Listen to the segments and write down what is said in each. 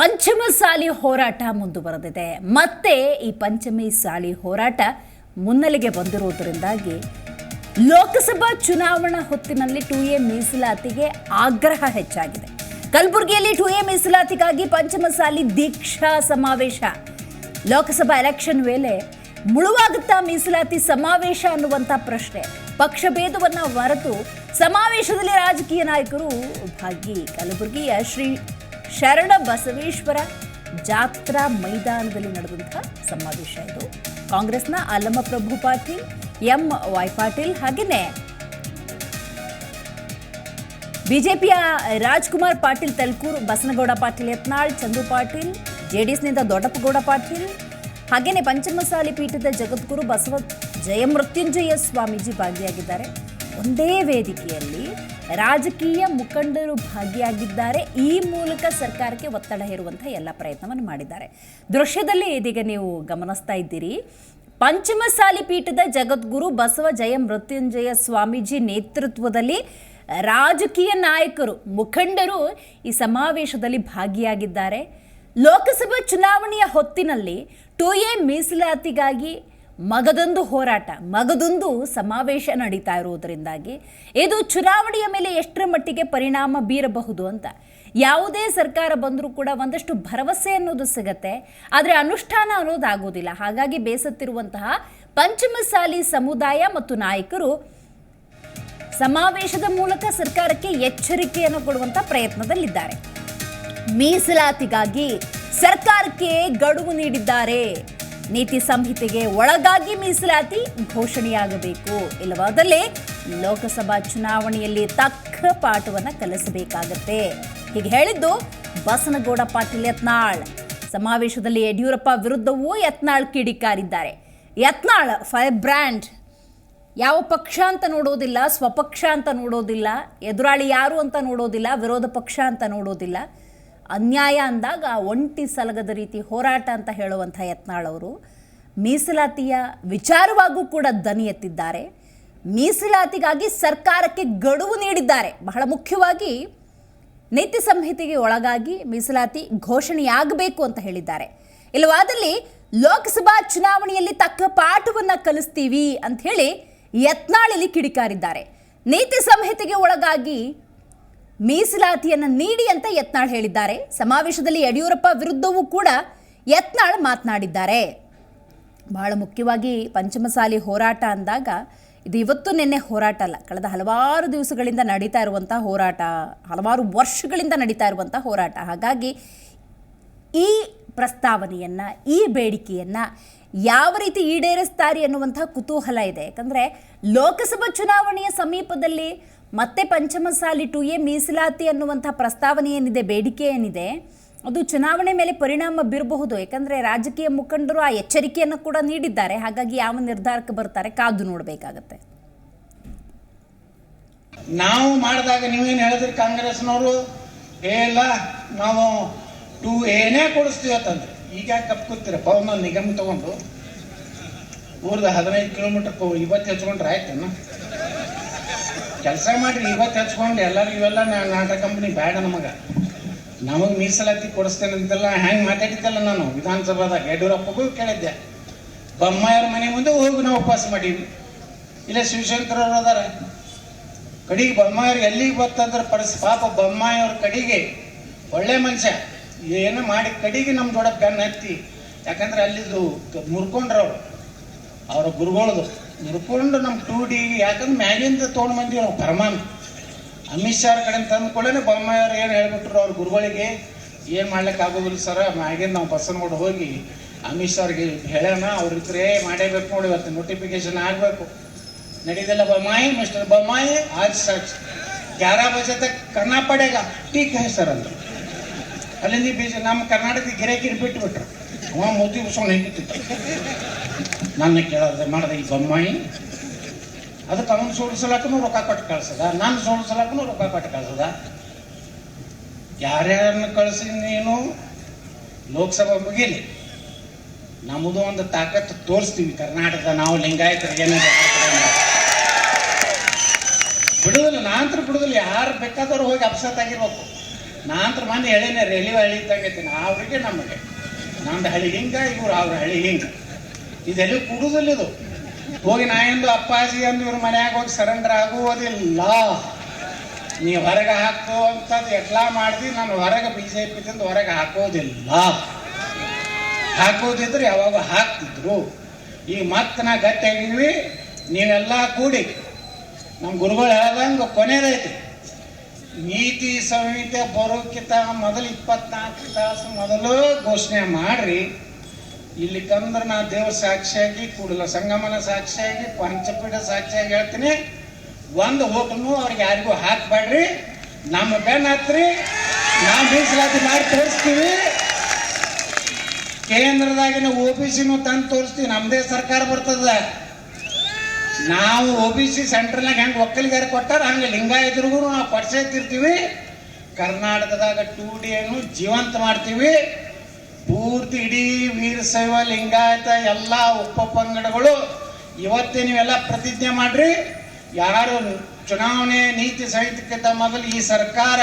ಪಂಚಮ ಸಾಲಿ ಹೋರಾಟ ಮುಂದುವರೆದಿದೆ. ಮತ್ತೆ ಈ ಪಂಚಮಿ ಸಾಲಿ ಹೋರಾಟ ಮುನ್ನೆಲೆಗೆ ಬಂದಿರುವುದರಿಂದಾಗಿ ಲೋಕಸಭಾ ಚುನಾವಣಾ ಹೊತ್ತಿನಲ್ಲಿ ಟು ಎ ಮೀಸಲಾತಿಗೆ ಆಗ್ರಹ ಹೆಚ್ಚಾಗಿದೆ. ಕಲಬುರಗಿಯಲ್ಲಿ ಟು ಎ ಮೀಸಲಾತಿಗಾಗಿ ಪಂಚಮ ಸಾಲಿ ದೀಕ್ಷಾ ಸಮಾವೇಶ. ಲೋಕಸಭಾ ಎಲೆಕ್ಷನ್ ವೇಳೆ ಮುಳುವಾಗುತ್ತಾ ಮೀಸಲಾತಿ ಸಮಾವೇಶ ಅನ್ನುವಂಥ ಪ್ರಶ್ನೆ. ಪಕ್ಷ ಭೇದವನ್ನ ಹೊರತು ಸಮಾವೇಶದಲ್ಲಿ ರಾಜಕೀಯ ನಾಯಕರು ಭಾಗಿ. ಕಲಬುರಗಿಯ ಶ್ರೀ ಶರಣ ಬಸವೇಶ್ವರ ಜಾತ್ರಾ ಮೈದಾನದಲ್ಲಿ ನಡೆದಂತಹ ಸಮಾವೇಶ ಇದು. ಕಾಂಗ್ರೆಸ್ನ ಅಲ್ಲಮಪ್ರಭು ಪಾಟೀಲ್, ಎಂ ವೈ ಪಾಟೀಲ್ ಹಾಗೆಯೇ ಬಿಜೆಪಿಯ ರಾಜ್ಕುಮಾರ್ ಪಾಟೀಲ್, ತಲ್ಕೂರ್ ಬಸನಗೌಡ ಪಾಟೀಲ್, ಯತ್ನಾಳ್, ಚಂದು ಪಾಟೀಲ್, ಜೆಡಿಎಸ್ನಿಂದ ದೊಡ್ಡಪ್ಪಗೌಡ ಪಾಟೀಲ್ ಹಾಗೆಯೇ ಪಂಚಮಸಾಲಿ ಪೀಠದ ಜಗದ್ಗುರು ಬಸವ ಜಯಮೃತ್ಯುಂಜಯ ಸ್ವಾಮೀಜಿ ಭಾಗಿಯಾಗಿದ್ದಾರೆ. ಒಂದೇ ವೇದಿಕೆಯಲ್ಲಿ ರಾಜಕೀಯ ಮುಖಂಡರು ಭಾಗಿಯಾಗಿದ್ದಾರೆ. ಈ ಮೂಲಕ ಸರ್ಕಾರಕ್ಕೆ ಒತ್ತಡ ಹೇರುವಂಥ ಎಲ್ಲ ಪ್ರಯತ್ನವನ್ನು ಮಾಡಿದ್ದಾರೆ. ದೃಶ್ಯದಲ್ಲಿ ಇದೀಗ ನೀವು ಗಮನಿಸ್ತಾ ಇದ್ದೀರಿ. ಪಂಚಮಸಾಲಿ ಪೀಠದ ಜಗದ್ಗುರು ಬಸವ ಜಯ ಮೃತ್ಯುಂಜಯ ಸ್ವಾಮೀಜಿ ನೇತೃತ್ವದಲ್ಲಿ ರಾಜಕೀಯ ನಾಯಕರು, ಮುಖಂಡರು ಈ ಸಮಾವೇಶದಲ್ಲಿ ಭಾಗಿಯಾಗಿದ್ದಾರೆ. ಲೋಕಸಭಾ ಚುನಾವಣೆಯ ಹೊತ್ತಿನಲ್ಲಿ ಟು ಎ ಮೀಸಲಾತಿಗಾಗಿ ಮಗದೊಂದು ಹೋರಾಟ, ಮಗದೊಂದು ಸಮಾವೇಶ ನಡೀತಾ ಇರುವುದರಿಂದಾಗಿ ಇದು ಚುನಾವಣೆಯ ಮೇಲೆ ಎಷ್ಟರ ಮಟ್ಟಿಗೆ ಪರಿಣಾಮ ಬೀರಬಹುದು ಅಂತ. ಯಾವುದೇ ಸರ್ಕಾರ ಬಂದರೂ ಕೂಡ ಒಂದಷ್ಟು ಭರವಸೆ ಅನ್ನೋದು ಸಿಗತ್ತೆ. ಆದರೆ ಅನುಷ್ಠಾನ ಅನ್ನೋದಾಗೋದಿಲ್ಲ ಹಾಗಾಗಿ ಬೇಸತ್ತಿರುವಂತಹ ಪಂಚಮಸಾಲಿ ಸಮುದಾಯ ಮತ್ತು ನಾಯಕರು ಸಮಾವೇಶದ ಮೂಲಕ ಸರ್ಕಾರಕ್ಕೆ ಎಚ್ಚರಿಕೆಯನ್ನು ಕೊಡುವಂತಹ ಪ್ರಯತ್ನದಲ್ಲಿದ್ದಾರೆ. ಮೀಸಲಾತಿಗಾಗಿ ಸರ್ಕಾರಕ್ಕೆ ಗಡುವು ನೀಡಿದ್ದಾರೆ. ನೀತಿ ಸಂಹಿತೆಗೆ ಒಳಗಾಗಿ ಮೀಸಲಾತಿ ಘೋಷಣೆಯಾಗಬೇಕು. ಇಲ್ಲವಾದಲ್ಲಿ ಲೋಕಸಭಾ ಚುನಾವಣೆಯಲ್ಲಿ ತಕ್ಕ ಪಾಠವನ್ನು ಕಲಿಸಬೇಕಾಗತ್ತೆ. ಹೀಗೆ ಹೇಳಿದ್ದು ಬಸನಗೌಡ ಪಾಟೀಲ್ ಯತ್ನಾಳ್. ಸಮಾವೇಶದಲ್ಲಿ ಯಡಿಯೂರಪ್ಪ ವಿರುದ್ಧವೂ ಯತ್ನಾಳ್ ಕಿಡಿಕಾರಿದ್ದಾರೆ. Yatnal fire brand. ಯಾವ ಪಕ್ಷ ಅಂತ ನೋಡೋದಿಲ್ಲ, ಸ್ವಪಕ್ಷ ಅಂತ ನೋಡೋದಿಲ್ಲ, ಎದುರಾಳಿ ಯಾರು ಅಂತ ನೋಡೋದಿಲ್ಲ, ವಿರೋಧ ಪಕ್ಷ ಅಂತ ನೋಡೋದಿಲ್ಲ. ಅನ್ಯಾಯ ಅಂದಾಗ ಒಂಟಿ ಸಲಗದ ರೀತಿ ಹೋರಾಟ ಅಂತ ಹೇಳುವಂಥ ಯತ್ನಾಳವರು ಮೀಸಲಾತಿಯ ವಿಚಾರವಾಗೂ ಕೂಡ ದನಿ ಎತ್ತಿದ್ದಾರೆ. ಮೀಸಲಾತಿಗಾಗಿ ಸರ್ಕಾರಕ್ಕೆ ಗಡುವು ನೀಡಿದ್ದಾರೆ. ಬಹಳ ಮುಖ್ಯವಾಗಿ ನೀತಿ ಸಂಹಿತೆಗೆ ಒಳಗಾಗಿ ಮೀಸಲಾತಿ ಘೋಷಣೆಯಾಗಬೇಕು ಅಂತ ಹೇಳಿದ್ದಾರೆ. ಇಲ್ಲವಾದಲ್ಲಿ ಲೋಕಸಭಾ ಚುನಾವಣೆಯಲ್ಲಿ ತಕ್ಕ ಪಾಠವನ್ನು ಕಲಿಸ್ತೀವಿ ಅಂತ ಹೇಳಿ ಯತ್ನಾಳಲ್ಲಿ ಕಿಡಿಕಾರಿದ್ದಾರೆ. ನೀತಿ ಸಂಹಿತೆಗೆ ಒಳಗಾಗಿ ಮೀಸಲಾತಿಯನ್ನು ನೀಡಿ ಅಂತ ಯತ್ನಾಳ್ ಹೇಳಿದ್ದಾರೆ. ಸಮಾವೇಶದಲ್ಲಿ ಯಡಿಯೂರಪ್ಪ ವಿರುದ್ಧವೂ ಕೂಡ ಯತ್ನಾಳ್ ಮಾತನಾಡಿದ್ದಾರೆ. ಬಹಳ ಮುಖ್ಯವಾಗಿ ಪಂಚಮಸಾಲಿ ಹೋರಾಟ ಅಂದಾಗ ಇದು ಇವತ್ತು ನಿನ್ನೆ ಹೋರಾಟ ಅಲ್ಲ, ಕಳೆದ ಹಲವಾರು ದಿವಸಗಳಿಂದ ನಡೀತಾ ಇರುವಂಥ ಹೋರಾಟ, ಹಲವಾರು ವರ್ಷಗಳಿಂದ ನಡೀತಾ ಇರುವಂಥ ಹೋರಾಟ. ಹಾಗಾಗಿ ಈ ಪ್ರಸ್ತಾವನೆಯನ್ನು, ಈ ಬೇಡಿಕೆಯನ್ನು ಯಾವ ರೀತಿ ಈಡೇರಿಸ್ತಾರೆ ಅನ್ನುವಂಥ ಕುತೂಹಲ ಇದೆ. ಯಾಕಂದರೆ ಲೋಕಸಭಾ ಚುನಾವಣೆಯ ಸಮೀಪದಲ್ಲಿ ಮತ್ತೆ ಪಂಚಮಸಾಲಿ ಟು ಎ ಮೀಸಲಾತಿ ಅನ್ನುವಂಥ ಪ್ರಸ್ತಾವನೆ ಏನಿದೆ, ಬೇಡಿಕೆ ಏನಿದೆ, ಅದು ಚುನಾವಣೆ ಮೇಲೆ ಪರಿಣಾಮ ಬೀರಬಹುದು. ಯಾಕಂದರೆ ರಾಜಕೀಯ ಮುಖಂಡರು ಆ ಎಚ್ಚರಿಕೆಯನ್ನು ಕೂಡ ನೀಡಿದ್ದಾರೆ. ಹಾಗಾಗಿ ಯಾವ ನಿರ್ಧಾರಕ್ಕೆ ಬರ್ತಾರೆ ಕಾದು ನೋಡಬೇಕಾಗತ್ತೆ. ನಾವು ಮಾಡಿದಾಗ ನೀವೇನು ಹೇಳಿದ್ರಿ ಕಾಂಗ್ರೆಸ್ನವರು? ಏ ಇಲ್ಲ, ನಾವು ಟೂ ಏನೇ ಕೊಡಿಸ್ತೀವಿ ಅಂತಂದ್ರೆ. ಈಗ ಯಾಕೆ ಕಪ್ ಕೂತೀರಪ್ಪ ಒಂದೊಂದು ನಿಗಮ ತಗೊಂಡು, ಊರ್ದ ಹದಿನೈದು ಕಿಲೋಮೀಟರ್ ಇವತ್ತು ಹೆಚ್ಕೊಂಡ್ರೆ ಆಯ್ತೇನ? ಕೆಲಸ ಮಾಡ್ರಿ, ಇವತ್ತು ಹಚ್ಕೊಂಡು, ಎಲ್ಲರೂ ಇವೆಲ್ಲ ನಾಟಕ ಕಂಪ್ನಿ ಬೇಡ ನಮಗೆ. ನಮಗೆ ಮೀಸಲಾತಿ ಕೊಡಿಸ್ತೇನೆ ಅಂತೆಲ್ಲ ಹ್ಯಾಂಗೆ ಮಾತಾಡಿದ್ದಲ್ಲ ನಾನು ವಿಧಾನಸಭಾದಾಗ, ಯಡಿಯೂರಪ್ಪಗೂ ಕೇಳಿದ್ದೆ. ಬೊಮ್ಮಾಯವ್ರ ಮನೆ ಮುಂದೆ ಹೋಗಿ ನಾವು ಉಪವಾಸ ಮಾಡೀವಿ ಇಲ್ಲೇ ಶಿವಶಂಕರವ್ರು ಅದಾರ. ಕಡಿಗೆ ಬೊಮ್ಮಾಯವ್ರು ಎಲ್ಲಿಗೆ ಬರ್ತಂದ್ರೆ ಪಡಿಸ್ ಪಾಪ ಬೊಮ್ಮಾಯವ್ರ ಕಡೆಗೆ ಒಳ್ಳೆ ಮನುಷ್ಯ. ಏನೋ ಮಾಡಿ ಕಡಿಗೆ ನಮ್ಮ ದೊಡ್ಡ ಬೆನ್ನ ಹತ್ತಿ. ಯಾಕಂದ್ರೆ ಅಲ್ಲಿದ್ದು ಮುರ್ಕೊಂಡ್ರವ್ರು. ಅವರ ಗುರುಗಳದು. ಮುರ್ಕೊಂಡು ನಮ್ಮ ಟೂ ಡಿ ಯಾಕಂದ್ರೆ ಮ್ಯಾಗಿಂದ ತೊಗೊಂಡು ಬಂದೀವಿ ನಾವು ಪರಮಾನ್. ಅಮಿತ್ ಶಾ ಕಡೆ ತಂದು ಬೊಮ್ಮಾಯವ್ರು ಏನು ಹೇಳ್ಬಿಟ್ರು ಅವ್ರ ಗುರುಗಳಿಗೆ, ಏನು ಮಾಡ್ಲಿಕ್ಕೆ ಆಗೋದಿಲ್ಲ ಸರ ಮ್ಯಾಗಿಂದ ನಾವು ಬಸ್ಸನ್ಕೊಂಡು ಹೋಗಿ ಅಮಿತ್ ಶಾ ಅವ್ರಿಗೆ ಹೇಳೋಣ, ಅವ್ರ ಇದ್ರೆ ಮಾಡೇಬೇಕು ನೋಡಿ, ಇವತ್ತು ನೋಟಿಫಿಕೇಶನ್ ಆಗಬೇಕು. ನಡೀದಿಲ್ಲ ಬೊಮ್ಮಾಯಿ ಮಿಸ್ಟರ್ ಬೊಮ್ಮಾಯಿ, ಆಜ್ ಸಚ್ ಗ್ಯಾರ ಬಜೆ ತಕ್ ಕರ್ನಾ ಪಡೇಗ ಟೀಕ್ ಹೇ ಸರ್ ಅಂತ ಅಲ್ಲಿಂದ ಬೀಜ ನಮ್ಮ ಕರ್ನಾಟಕದ ಗಿರಾಕಿನ ಅವ ಮೋದಿ ಉಸ್ಕೊಂಡು ಹೆಂಗಿತ್ತು ನನ್ನ ಕೇಳೋದು ಮಾಡ್ದೆ ಈ ಬೊಮ್ಮಾಯಿ. ಅದಕ್ಕೆ ಅವನು ಸೋಡಿಸಲಾಕನು ರೊಕ್ಕ ಕೊಟ್ಟು ಕಳ್ಸದ, ನಾನು ಸೋಡಿಸಲಾಕನು ರೊಕ್ಕ ಕೊಟ್ಟು ಕಳ್ಸದ. ಯಾರ್ಯಾರನ್ನು ಕಳಿಸಿ ನೀನು? ಲೋಕಸಭಾ ಮುಗಿಲಿ. ನಮ್ಮದು ಒಂದು ತಾಕತ್ತು ತೋರಿಸ್ತೀವಿ, ಕರ್ನಾಟಕದ ನಾವು ಲಿಂಗಾಯತರಿಗೆ ಬಿಡುದಿಲ್ಲ ನಾಂತ್ರ ಬಿಡುದಿಲ್ಲ, ಯಾರು ಬೇಕಾದವ್ರು ಹೋಗಿ ಅಪ್ಸೆಟ್ ಆಗಿರ್ಬೇಕು. ನಾಂತರ ಮಂದಿ ಹೇಳಿನೇ ರೈಲ್ವೆ ಹಳ್ಳಿ ಇದ್ದಂಗೈತಿ ಅವ್ರಿಗೆ ನಮಗೆ. ನಮ್ದು ಹಳ್ಳಿ ಹಿಂಗ, ಇವ್ರು ಅವ್ರ ಹಳಿ ಹಿಂಗ. ಇದೆಲ್ಲ ಕೂಡುದಿಲ್ಲ ಇದು ಹೋಗಿ ನಾ ಎಂದು ಅಪ್ಪಾಜಿ ಅಂದು ಇವ್ರ ಮನ್ಯಾಗ ಹೋಗಿ ಸರೆಂಡರ್ ಆಗುವುದಿಲ್ಲ. ನೀ ಹೊರಗೆ ಹಾಕೋ ಅಂತದ್ದು ಎಲ್ಲ ಮಾಡ್ದಿ, ನಾನು ಹೊರಗೆ ಬಿ ಜೆ ಪಿ ತಂದು ಹೊರಗೆ ಹಾಕೋದಿಲ್ಲ. ಹಾಕೋದಿದ್ರು ಯಾವಾಗ ಹಾಕ್ತಿದ್ರು. ಈ ಮತ್ತೆ ನಾ ಗಟ್ಟಿಯಾಗಿದ್ವಿ ನೀವೆಲ್ಲ ಕೂಡಿ. ನಮ್ಮ ಗುರುಗಳು ಹೇಳ್ದಂಗೆ ಕೊನೆದೈತಿ ನೀತಿ ಸಂಹಿತೆ ಬರೋಕ್ಕಿಂತ ಮೊದಲು ಇಪ್ಪತ್ನಾಲ್ಕು ತಾಸು ಮೊದಲು ಘೋಷಣೆ ಮಾಡ್ರಿ. ಇಲ್ಲಿ ತಂದ್ರೆ ನಾ ದೇವ್ರ ಸಾಕ್ಷಿಯಾಗಿ, ಕೂಡಲ ಸಂಗಮನ ಸಾಕ್ಷಿಯಾಗಿ, ಪಂಚಪೀಠ ಸಾಕ್ಷಿಯಾಗಿ ಹೇಳ್ತೀನಿ. ಒಂದು ಹೋಟನು ಅವ್ರಿಗೆ ಯಾರಿಗೂ ಹಾಕ್ಬೇಡ್ರಿ. ನಮ್ಮ ಬೆನ್ ಹತ್ರಿ. ನಾವು ಮೀಸಲಾತಿ ಮಾಡಿ ತೋರಿಸ್ತೀವಿ. ಕೇಂದ್ರದಾಗಿನ ಒ ಬಿ ಸಿನೂ ತಂದು ತೋರಿಸ್ತೀವಿ. ನಮ್ಮದೇ ಸರ್ಕಾರ ಬರ್ತದ. ನಾವು ಒ ಬಿ ಸಿ ಸೆಂಟ್ರಲ್ನಾಗ ಹೆಂಗೆ ಒಕ್ಕಲಿಗಾರ ಕೊಟ್ಟಾರ, ಹಂಗೆ ಲಿಂಗಾಯತರಿಗೂ ನಾವು ಕೊಡ್ಸೈತಿರ್ತೀವಿ ಕರ್ನಾಟಕದಾಗ ಟೂ ಡಿಯನ್ನು ಜೀವಂತ ಮಾಡ್ತೀವಿ. ಪೂರ್ತಿ ಇಡೀ ವೀರಶೈವ ಲಿಂಗಾಯತ ಎಲ್ಲ ಉಪಪಂಗಡಗಳು ಇವತ್ತೇ ನೀವೆಲ್ಲ ಪ್ರತಿಜ್ಞೆ ಮಾಡ್ರಿ. ಯಾರು ಚುನಾವಣೆ ನೀತಿ ಸಂಹಿತೆಗಿಂತ ಮೊದಲು ಈ ಸರ್ಕಾರ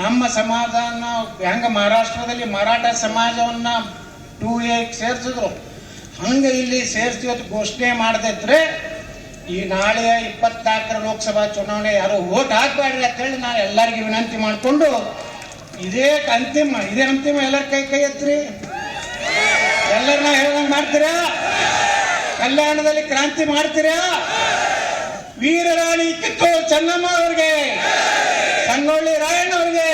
ನಮ್ಮ ಸಮಾಜನ ಹೆಂಗ ಮಹಾರಾಷ್ಟ್ರದಲ್ಲಿ ಮರಾಠ ಸಮಾಜವನ್ನ ಟೂ ಎ ಸೇರಿಸಿದ್ರು. ಹಂಗೆ ಇಲ್ಲಿ ಸೇರಿಸಿ ಘೋಷಣೆ ಮಾಡದಿದ್ರೆ ಈ ನಾಳೆ ಇಪ್ಪತ್ನಾಲ್ಕರ ಲೋಕಸಭಾ ಚುನಾವಣೆ ಯಾರು ಓಟ್ ಹಾಕ್ಬೇಡ್ರಿ ಅಂತೇಳಿ ನಾನು ಎಲ್ಲರಿಗೂ ವಿನಂತಿ ಮಾಡಿಕೊಂಡು ಇದೇ ಅಂತಿಮ ಇದೇ ಅಂತಿಮ ಎಲ್ಲರ ಕೈ ಕೈ ಎತ್ರಿ. ಎಲ್ಲರನ್ನ ಹೇಳ್ದಂಗೆ ಮಾಡ್ತೀರಾ? ಕಲ್ಯಾಣದಲ್ಲಿ ಕ್ರಾಂತಿ ಮಾಡ್ತೀರಾ? ವೀರರಾಣಿ ಕಿತ್ತೂರು ಚೆನ್ನಮ್ಮ ಅವ್ರಿಗೆ, ಸಂಗೊಳ್ಳಿ ರಾಯಣ್ಣ ಅವ್ರಿಗೆ,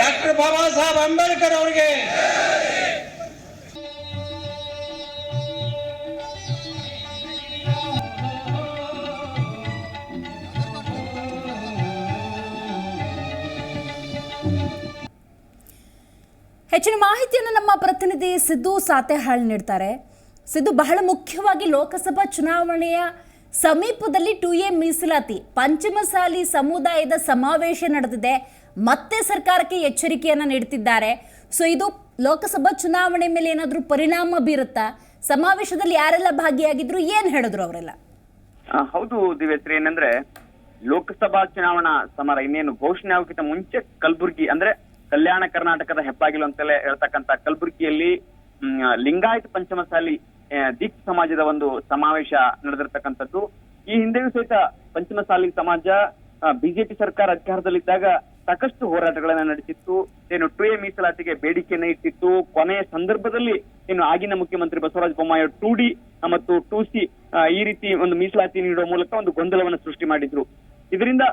ಡಾಕ್ಟರ್ ಬಾಬಾ ಸಾಹೇಬ್ ಅಂಬೇಡ್ಕರ್ ಅವ್ರಿಗೆ ಹೆಚ್ಚಿನ ಮಾಹಿತಿಯನ್ನು ನಮ್ಮ ಪ್ರತಿನಿಧಿ ಸಿದ್ದು ಸಾತೆಹಾಳ್ ನೀಡ್ತಾರೆ. ಸಿದ್ದು, ಬಹಳ ಮುಖ್ಯವಾಗಿ ಲೋಕಸಭಾ ಚುನಾವಣೆಯ ಸಮೀಪದಲ್ಲಿ ಟು ಎ ಮೀಸಲಾತಿ, ಪಂಚಮಸಾಲಿ ಸಮುದಾಯದ ಸಮಾವೇಶ ನಡೆದಿದೆ. ಮತ್ತೆ ಸರ್ಕಾರಕ್ಕೆ ಎಚ್ಚರಿಕೆಯನ್ನು ನೀಡುತ್ತಿದ್ದಾರೆ ಸೊ, ಇದು ಲೋಕಸಭಾ ಚುನಾವಣೆ ಮೇಲೆ ಏನಾದರೂ ಪರಿಣಾಮ ಬೀರುತ್ತಾ? ಸಮಾವೇಶದಲ್ಲಿ ಯಾರೆಲ್ಲ ಭಾಗಿಯಾಗಿದ್ರು, ಏನು ಹೇಳಿದ್ರು ಅವರೆಲ್ಲ? ಹೌದು ದಿವ್ಯಶ್ರೀ, ಏನಂದ್ರೆ ಲೋಕಸಭಾ ಚುನಾವಣಾ ಸಮರ ಇನ್ನೇನು ಘೋಷಣೆ ಆಗೋಕ್ಕಿಂತ ಮುಂಚೆ ಕಲಬುರಗಿ, ಅಂದ್ರೆ ಕಲ್ಯಾಣ ಕರ್ನಾಟಕದ ಹೆಬ್ಬಾಗಿಲು ಅಂತಲೇ ಹೇಳ್ತಕ್ಕಂತ ಕಲಬುರಗಿಯಲ್ಲಿ ಲಿಂಗಾಯತ್ ಪಂಚಮಸಾಲಿ ದೀಕ್ಷ ಸಮಾಜದ ಒಂದು ಸಮಾವೇಶ ನಡೆದಿರ್ತಕ್ಕಂಥದ್ದು. ಈ ಹಿಂದೆಯೂ ಸಹಿತ ಪಂಚಮಸಾಲಿ ಸಮಾಜ ಬಿಜೆಪಿ ಸರ್ಕಾರ ಅಧಿಕಾರದಲ್ಲಿದ್ದಾಗ ಸಾಕಷ್ಟು ಹೋರಾಟಗಳನ್ನ ನಡೆಸಿತ್ತು. ಏನು ಟು ಎ ಮೀಸಲಾತಿಗೆ ಬೇಡಿಕೆಯನ್ನ ಇಟ್ಟಿತ್ತು. ಕೊನೆಯ ಸಂದರ್ಭದಲ್ಲಿ ಏನು ಆಗಿನ ಮುಖ್ಯಮಂತ್ರಿ ಬಸವರಾಜ ಬೊಮ್ಮಾಯಿ ಟೂ ಡಿ ಮತ್ತು ಟು ಸಿ ಈ ರೀತಿ ಒಂದು ಮೀಸಲಾತಿ ನೀಡುವ ಮೂಲಕ ಒಂದು ಗೊಂದಲವನ್ನು ಸೃಷ್ಟಿ ಮಾಡಿದ್ರು. ಇದರಿಂದ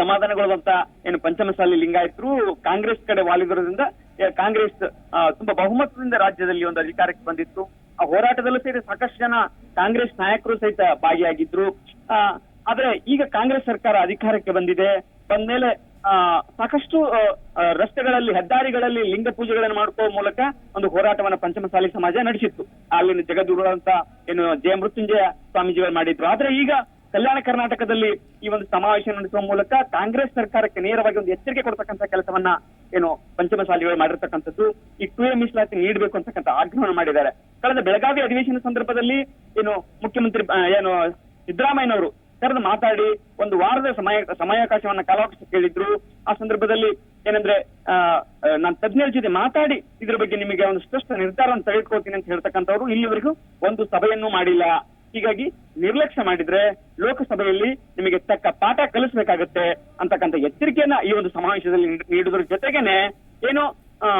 ಸಮಾಧಾನಗೊಳ್ಳುವಂತ ಏನು ಪಂಚಮಸಾಲಿ ಲಿಂಗಾಯತರು ಕಾಂಗ್ರೆಸ್ ಕಡೆ ವಾಲಿದರೋದ್ರಿಂದ ಕಾಂಗ್ರೆಸ್ ತುಂಬಾ ಬಹುಮತದಿಂದ ರಾಜ್ಯದಲ್ಲಿ ಒಂದು ಅಧಿಕಾರಕ್ಕೆ ಬಂದಿತ್ತು. ಆ ಹೋರಾಟದಲ್ಲೂ ಸೇರಿ ಸಾಕಷ್ಟು ಜನ ಕಾಂಗ್ರೆಸ್ ನಾಯಕರು ಸಹಿತ ಭಾಗಿಯಾಗಿದ್ರು. ಆದ್ರೆ ಈಗ ಕಾಂಗ್ರೆಸ್ ಸರ್ಕಾರ ಅಧಿಕಾರಕ್ಕೆ ಬಂದಿದೆ. ಬಂದ್ಮೇಲೆ ಆ, ಸಾಕಷ್ಟು ರಸ್ತೆಗಳಲ್ಲಿ ಹೆದ್ದಾರಿಗಳಲ್ಲಿ ಲಿಂಗ ಪೂಜೆಗಳನ್ನು ಮಾಡ್ಕೋ ಮೂಲಕ ಒಂದು ಹೋರಾಟವನ್ನ ಪಂಚಮಸಾಲಿ ಸಮಾಜ ನಡೆಸಿತ್ತು. ಅಲ್ಲಿನ ಜಗದೂರಂತ ಏನು ಜಯ ಮೃತ್ಯುಂಜಯ ಸ್ವಾಮೀಜಿಗಳು ಮಾಡಿದ್ರು. ಆದ್ರೆ ಈಗ ಕಲ್ಯಾಣ ಕರ್ನಾಟಕದಲ್ಲಿ ಈ ಒಂದು ಸಮಾವೇಶ ನಡೆಸುವ ಮೂಲಕ ಕಾಂಗ್ರೆಸ್ ಸರ್ಕಾರಕ್ಕೆ ನೇರವಾಗಿ ಒಂದು ಎಚ್ಚರಿಕೆ ಕೊಡ್ತಕ್ಕಂಥ ಕೆಲಸವನ್ನ ಏನು ಪಂಚಮಸಾಲಿಗಳು ಮಾಡಿರ್ತಕ್ಕಂಥದ್ದು, ಈ ಟು ಎ ಮೀಸಲಾತಿ ನೀಡಬೇಕು ಅಂತಕ್ಕಂಥ ಆಗ್ರಹವನ್ನು ಮಾಡಿದ್ದಾರೆ. ಕಳೆದ ಬೆಳಗಾವಿ ಅಧಿವೇಶನ ಸಂದರ್ಭದಲ್ಲಿ ಏನು ಮುಖ್ಯಮಂತ್ರಿ ಏನು ಸಿದ್ದರಾಮಯ್ಯನವರು ಕರೆದು ಮಾತಾಡಿ ಒಂದು ವಾರದ ಸಮಯ, ಸಮಯಾವಕಾಶವನ್ನ ಕಾಲಾವಕಾಶ ಕೇಳಿದ್ರು. ಆ ಸಂದರ್ಭದಲ್ಲಿ ಏನಂದ್ರೆ ನಾನು ತಜ್ಞರ ಜೊತೆ ಮಾತಾಡಿ, ಇದ್ರ ಬಗ್ಗೆ ನಿಮಗೆ ಒಂದು ಸ್ಪಷ್ಟ ನಿರ್ಧಾರವನ್ನು ತೆಗೆದುಕೊಳ್ತೀನಿ ಅಂತ ಹೇಳ್ತಕ್ಕಂಥವ್ರು ಇಲ್ಲಿವರೆಗೂ ಒಂದು ಸಭೆಯನ್ನು ಮಾಡಿಲ್ಲ. ಹೀಗಾಗಿ ನಿರ್ಲಕ್ಷ್ಯ ಮಾಡಿದ್ರೆ ಲೋಕಸಭೆಯಲ್ಲಿ ನಿಮಗೆ ತಕ್ಕ ಪಾಠ ಕಲಿಸಬೇಕಾಗುತ್ತೆ ಅಂತಕ್ಕಂಥ ಎಚ್ಚರಿಕೆಯನ್ನ ಈ ಒಂದು ಸಮಾವೇಶದಲ್ಲಿ ನೀಡಿದ್ರ ಜೊತೆಗೇನೆ ಏನು ಆ,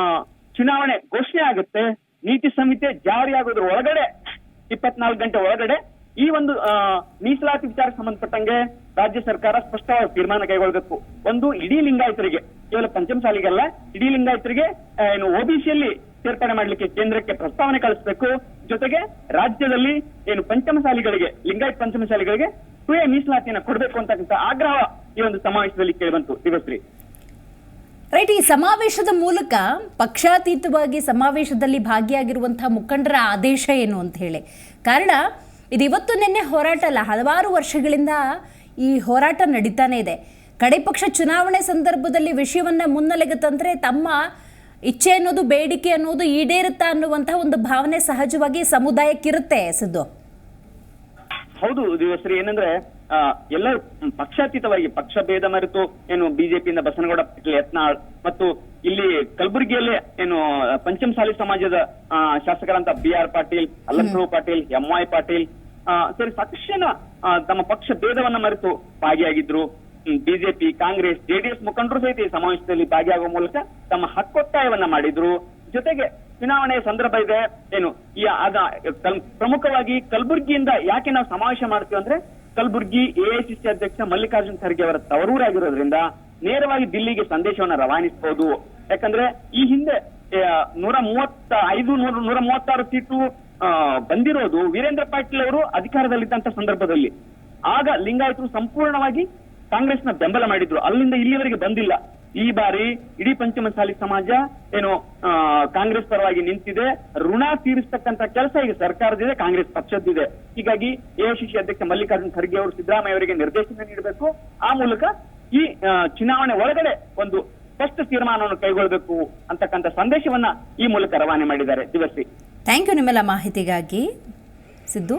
ಚುನಾವಣೆ ಘೋಷಣೆ ಆಗುತ್ತೆ ನೀತಿ ಸಂಹಿತೆ ಜಾರಿಯಾಗೋದ್ರ ಒಳಗಡೆ ಇಪ್ಪತ್ನಾಲ್ಕು ಗಂಟೆ ಒಳಗಡೆ ಈ ಒಂದು ಮೀಸಲಾತಿ ವಿಚಾರಕ್ಕೆ ಸಂಬಂಧಪಟ್ಟಂಗೆ ರಾಜ್ಯ ಸರ್ಕಾರ ಸ್ಪಷ್ಟವಾದ ತೀರ್ಮಾನ ಕೈಗೊಳ್ಳಬೇಕು. ಒಂದು ಇಡೀ ಲಿಂಗಾಯತರಿಗೆ ಕೇವಲ ಪಂಚಮಸಾಲಿಗಲ್ಲ ಇಡೀ ಲಿಂಗಾಯತರಿಗೆ ಏನು ಒಬಿಸಿಯಲ್ಲಿ ಸೇರ್ಪಡೆ ಮಾಡಲಿಕ್ಕೆ ಕೇಂದ್ರಕ್ಕೆ ಪ್ರಸ್ತಾವನೆ ಕಳಿಸಬೇಕು. ಜೊತೆಗೆ ರಾಜ್ಯದಲ್ಲಿ ಏನು ಪಂಚಮಸಾಲಿಗಳಿಗೆ, ಲಿಂಗಾಯತ್ ಪಂಚಮಸಾಲಿಗಳಿಗೆ ಸುಯ ಮೀಸಲಾತಿಯನ್ನ ಕೊಡಬೇಕು ಅಂತಕ್ಕಂಥ ಆಗ್ರಹ ಈ ಒಂದು ಸಮಾವೇಶದಲ್ಲಿ ಕೇಳಿಬಂತು ದಿವಸ್ರಿ ರೈಟ್, ಈ ಸಮಾವೇಶದ ಮೂಲಕ ಪಕ್ಷಾತೀತವಾಗಿ ಸಮಾವೇಶದಲ್ಲಿ ಭಾಗಿಯಾಗಿರುವಂತಹ ಮುಖಂಡರ ಆದೇಶ ಏನು ಅಂತ ಹೇಳಿ. ಕಾರಣ, ಇದು ಇವತ್ತು ನಿನ್ನೆ ಹೋರಾಟ ಅಲ್ಲ, ಹಲವಾರು ವರ್ಷಗಳಿಂದ ಈ ಹೋರಾಟ ನಡೀತಾನೆ ಇದೆ. ಕಡೆ ಪಕ್ಷ ಚುನಾವಣೆ ಸಂದರ್ಭದಲ್ಲಿ ವಿಷಯವನ್ನ ಮುನ್ನೆಲೆಗೆ ತಂದ್ರೆ ತಮ್ಮ ಇಚ್ಛೆ ಅನ್ನೋದು, ಬೇಡಿಕೆ ಅನ್ನೋದು ಈಡೇರುತ್ತಾ ಅನ್ನುವಂತಹ ಒಂದು ಭಾವನೆ ಸಹಜವಾಗಿ ಸಮುದಾಯಕ್ಕಿರುತ್ತೆ, ಸಿದ್ದು. ಹೌದು ದೇವಶ್ರೀ ಏನಂದ್ರೆ ಎಲ್ಲ ಪಕ್ಷಾತೀತವಾಗಿ ಪಕ್ಷ ಭೇದ ಮರೆತು ಏನು ಬಿಜೆಪಿಯಿಂದ ಬಸನಗೌಡ ಪಟೇಲ್ ಯತ್ನಾಳ್ ಮತ್ತು ಇಲ್ಲಿ ಕಲಬುರಗಿಯಲ್ಲೇ ಏನು ಪಂಚಮಸಾಲಿ ಸಮಾಜದ ಆ, ಶಾಸಕರಂತ B R Patil Allamprabhu Patil M Y Patil ಆ, ಸರಿ ಸಾಕಷ್ಟು ಜನ ತಮ್ಮ ಪಕ್ಷ ಭೇದವನ್ನ ಮರೆತು ಭಾಗಿಯಾಗಿದ್ರು. ಬಿಜೆಪಿ ಕಾಂಗ್ರೆಸ್ ಜೆಡಿಎಸ್ ಮುಖಂಡರು ಸಹಿತ ಈ ಸಮಾವೇಶದಲ್ಲಿ ಭಾಗಿಯಾಗುವ ಮೂಲಕ ತಮ್ಮ ಹಕ್ಕೊತ್ತಾಯವನ್ನ ಮಾಡಿದ್ರು. ಜೊತೆಗೆ ಚುನಾವಣೆಯ ಸಂದರ್ಭ ಇದೆ. ಏನು, ಈ ಅದ ಪ್ರಮುಖವಾಗಿ ಕಲಬುರ್ಗಿಯಿಂದ ಯಾಕೆ ನಾವು ಸಮಾವೇಶ ಮಾಡ್ತೀವಿ ಅಂದ್ರೆ, ಕಲಬುರ್ಗಿ ಎಐಸಿಸಿ ಅಧ್ಯಕ್ಷ ಮಲ್ಲಿಕಾರ್ಜುನ್ ಖರ್ಗೆ ಅವರ ತವರೂರಾಗಿರೋದ್ರಿಂದ ನೇರವಾಗಿ ದಿಲ್ಲಿಗೆ ಸಂದೇಶವನ್ನ ರವಾನಿಸಬಹುದು ಯಾಕಂದ್ರೆ ಈ ಹಿಂದೆ ನೂರ ಮೂವತ್ತ ಐದು, ನೂರ ನೂರ ಮೂವತ್ತಾರು ಸೀಟು ಬಂದಿರೋದು ವೀರೇಂದ್ರ ಪಾಟೀಲ್ ಅವರು ಅಧಿಕಾರದಲ್ಲಿದ್ದಂತ ಸಂದರ್ಭದಲ್ಲಿ. ಆಗ ಲಿಂಗಾಯತರು ಸಂಪೂರ್ಣವಾಗಿ ಕಾಂಗ್ರೆಸ್ನ ಬೆಂಬಲ ಮಾಡಿದ್ರು. ಅಲ್ಲಿಂದ ಇಲ್ಲಿವರೆಗೆ ಬಂದಿಲ್ಲ. ಈ ಬಾರಿ ಇಡೀ ಪಂಚಮಸಾಲಿ ಸಮಾಜ ಏನು ಕಾಂಗ್ರೆಸ್ ಪರವಾಗಿ ನಿಂತಿದೆ. ಋಣ ತೀರಿಸತಕ್ಕಂತ ಕೆಲಸ ಈಗ ಸರ್ಕಾರದಿದೆ, ಕಾಂಗ್ರೆಸ್ ಪಕ್ಷದ್ದಿದೆ. ಹೀಗಾಗಿ ಎಐಸಿಸಿ ಅಧ್ಯಕ್ಷ ಮಲ್ಲಿಕಾರ್ಜುನ್ ಖರ್ಗೆ ಅವರು ಸಿದ್ದರಾಮಯ್ಯ ಅವರಿಗೆ ನಿರ್ದೇಶನ ನೀಡಬೇಕು. ಆ ಮೂಲಕ ಈ ಚುನಾವಣೆ ಒಳಗಡೆ ಒಂದು ಸ್ಪಷ್ಟ ತೀರ್ಮಾನವನ್ನು ಕೈಗೊಳ್ಳಬೇಕು ಅಂತಕ್ಕಂಥ ಸಂದೇಶವನ್ನ ಈ ಮೂಲಕ ರವಾನೆ ಮಾಡಿದ್ದಾರೆ. ದಿವಸಿ ಥ್ಯಾಂಕ್ ಯು ನಿಮ್ಮೆಲ್ಲ ಮಾಹಿತಿಗಾಗಿ. ಸಿದ್ದು?